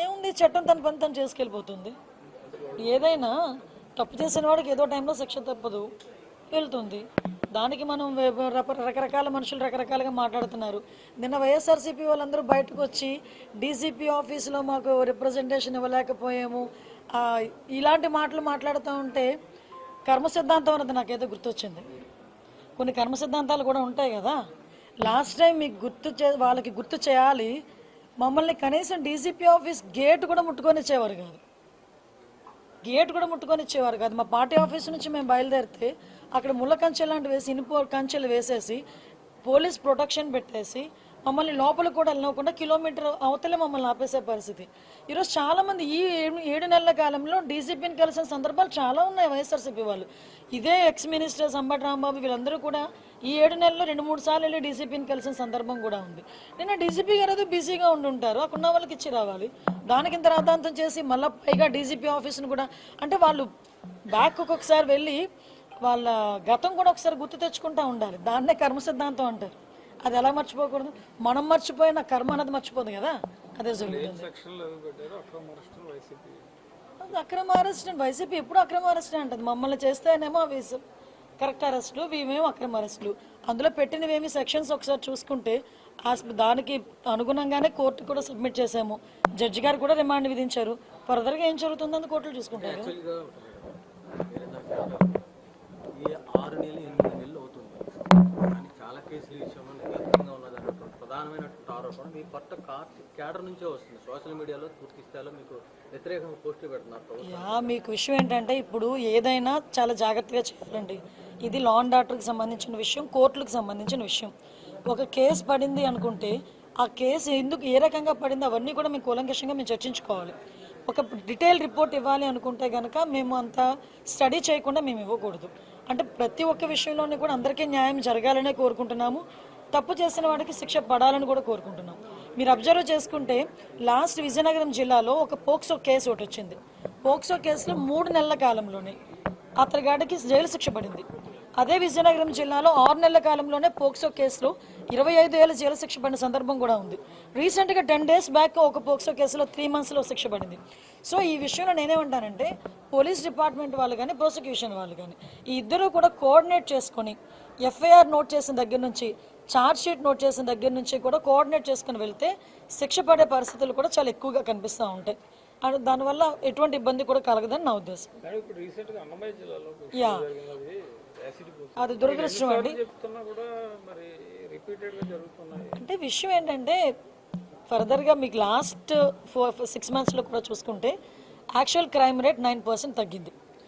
ఏముంది? చట్టం తన పని తను చేసుకెళ్ళిపోతుంది. ఏదైనా తప్పు చేసిన వాడికి ఏదో టైంలో శిక్ష తప్పదు. వెళ్తుంది. దానికి మనం రకరకాల మనుషులు రకరకాలుగా మాట్లాడుతున్నారు. నిన్న వైఎస్ఆర్సీపీ వాళ్ళందరూ బయటకు వచ్చి డీసీపీ ఆఫీసులో మాకు రిప్రజెంటేషన్ ఇవ్వలేకపోయాము. ఇలాంటి మాటలు మాట్లాడుతూ ఉంటే కర్మ సిద్ధాంతం అన్నది నాకైతే గుర్తొచ్చింది. కొన్ని కర్మ సిద్ధాంతాలు కూడా ఉంటాయి కదా. లాస్ట్ టైం మీకు గుర్తు చే వాళ్ళకి గుర్తు చేయాలి. మమ్మల్ని కనీసం డీసీపీ ఆఫీస్ గేట్ కూడా ముట్టుకొని ఇచ్చేవారు కాదు. గేట్ కూడా ముట్టుకొని ఇచ్చేవారు కాదు. మా పార్టీ ఆఫీస్ నుంచి మేము బయలుదేరితే అక్కడ ముళ్ళ కంచె లాంటివి వేసి ఇనుప కంచెలు వేసేసి పోలీస్ ప్రొటెక్షన్ పెట్టేసి మమ్మల్ని లోపల కూడా వెళ్ళకుండా కిలోమీటర్ అవతలే మమ్మల్ని ఆపేసే పరిస్థితి. ఈరోజు చాలామంది ఈ ఏడు- ఏడు నెలల కాలంలో డీసీపీని కలిసిన సందర్భాలు చాలా ఉన్నాయి వైఎస్ఆర్సీపీ వాళ్ళు. ఇదే ఎక్స్ మినిస్టర్ సంబట్ రాంబాబు వీళ్ళందరూ కూడా ఈ ఏడు నెలల్లో రెండు మూడు సార్లు వెళ్ళి డీసీపీని కలిసిన సందర్భం కూడా ఉంది. నిన్న డీసీపీ గారు ఏదో బిజీగా ఉండి ఉంటారు అక్కడ ఉన్న వాళ్ళకి ఇచ్చి రావాలి. దానికి ఇంత రాద్ధాంతం చేసి మళ్ళీ పైగా డీసీపీ ఆఫీస్ని కూడా అంటే వాళ్ళు బ్యాక్ ఒక్కొక్కసారి వెళ్ళి వాళ్ళ గతం కూడా ఒకసారి గుర్తు తెచ్చుకుంటూ ఉండాలి. దాన్నే కర్మ సిద్ధాంతం అంటారు. అది ఎలా మర్చిపోకూడదు? మనం మర్చిపోయిన కర్మ అన్నది మర్చిపోదు కదా? అదే జరుగుతుంది. అక్రమ అరెస్ట్ అండి. వైసీపీ ఎప్పుడు అక్రమ అరెస్ట్ అంటది. మమ్మల్ని చేస్తేనేమో అవి కరెక్ట్ అరెస్టులు ఇవేమో అక్రమ అరెస్టులు అందులో పెట్టినవేమి సెక్షన్స్ ఒకసారి చూసుకుంటే దానికి అనుగుణంగానే కోర్టు కూడా సబ్మిట్ చేశాము. జడ్జి గారు కూడా రిమాండ్ విధించారు. ఫర్దర్గా ఏం జరుగుతుందని కోర్టులు చూసుకుంటారు. ఆరు నెలలు ఎనిమిది నెలలు అవుతుంది కానీ చాలా కేసులు ఈ విషయంలో నిరర్థకంగా ఉన్నదన్నటువంటి ప్రధానమైనటువంటి కొత్త క్యాడర్ నుంచే వస్తుంది. సోషల్ మీడియాలో పూర్తి స్థాయిలో మీకు వ్యతిరేకంగా పోస్టులు పెడుతున్నారు మీకు విషయం ఏంటంటే ఇప్పుడు ఏదైనా చాలా జాగ్రత్తగా చేయాలండి ఇది లా అండ్ ఆర్డర్కి సంబంధించిన విషయం కోర్టులకు సంబంధించిన విషయం. ఒక కేసు పడింది అనుకుంటే ఆ కేసు ఎందుకు ఏ రకంగా పడింది అవన్నీ కూడా మేము కూలంకషంగా మేము చర్చించుకోవాలి. ఒక డీటెయిల్ రిపోర్ట్ ఇవ్వాలి అనుకుంటే కనుక మేము అంత స్టడీ చేయకుండా మేము ఇవ్వకూడదు. అంటే ప్రతి ఒక్క విషయంలోనే కూడా అందరికీ న్యాయం జరగాలనే కోరుకుంటున్నాము. తప్పు చేసిన వాడికి శిక్ష పడాలని కూడా కోరుకుంటున్నాం మీరు అబ్జర్వ్ చేసుకుంటే లాస్ట్ విజయనగరం జిల్లాలో ఒక పోక్సో కేసు ఒకటి వచ్చింది. పోక్సో కేసులో మూడు నెలల కాలంలోనే అతగాడికి జైలు శిక్ష పడింది. అదే విజయనగరం జిల్లాలో ఆరు నెలల కాలంలోనే పోక్సో కేసులో ఇరవై ఐదు ఏళ్ళ జైలు శిక్ష పడిన సందర్భం కూడా ఉంది. రీసెంట్గా టెన్ డేస్ బ్యాక్ ఒక పోక్సో కేసులో త్రీ మంత్స్లో శిక్ష పడింది. సో ఈ విషయంలో నేనేమంటానంటే పోలీస్ డిపార్ట్మెంట్ వాళ్ళు కానీ ప్రాసిక్యూషన్ వాళ్ళు కానీ ఈ ఇద్దరు కూడా కోఆర్డినేట్ చేసుకొని ఎఫ్ఐఆర్ నోట్ చేసిన దగ్గర నుంచి ఛార్జ్ షీట్ నోట్ చేసిన దగ్గర నుంచి కూడా కోఆర్డినేట్ చేసుకుని వెళ్తే శిక్ష పడే పరిస్థితులు కూడా చాలా ఎక్కువగా కనిపిస్తూ ఉంటాయి. అండ్ దానివల్ల ఎటువంటి ఇబ్బంది కూడా కలగదని నా ఉద్దేశం. యా. అది దురదృష్టం అండి. అంటే విషయం ఏంటంటే ఫర్దర్గా మీకు లాస్ట్ ఫోర్ సిక్స్ మంత్స్లో కూడా చూసుకుంటే actual crime rate nine percent తగ్గింది.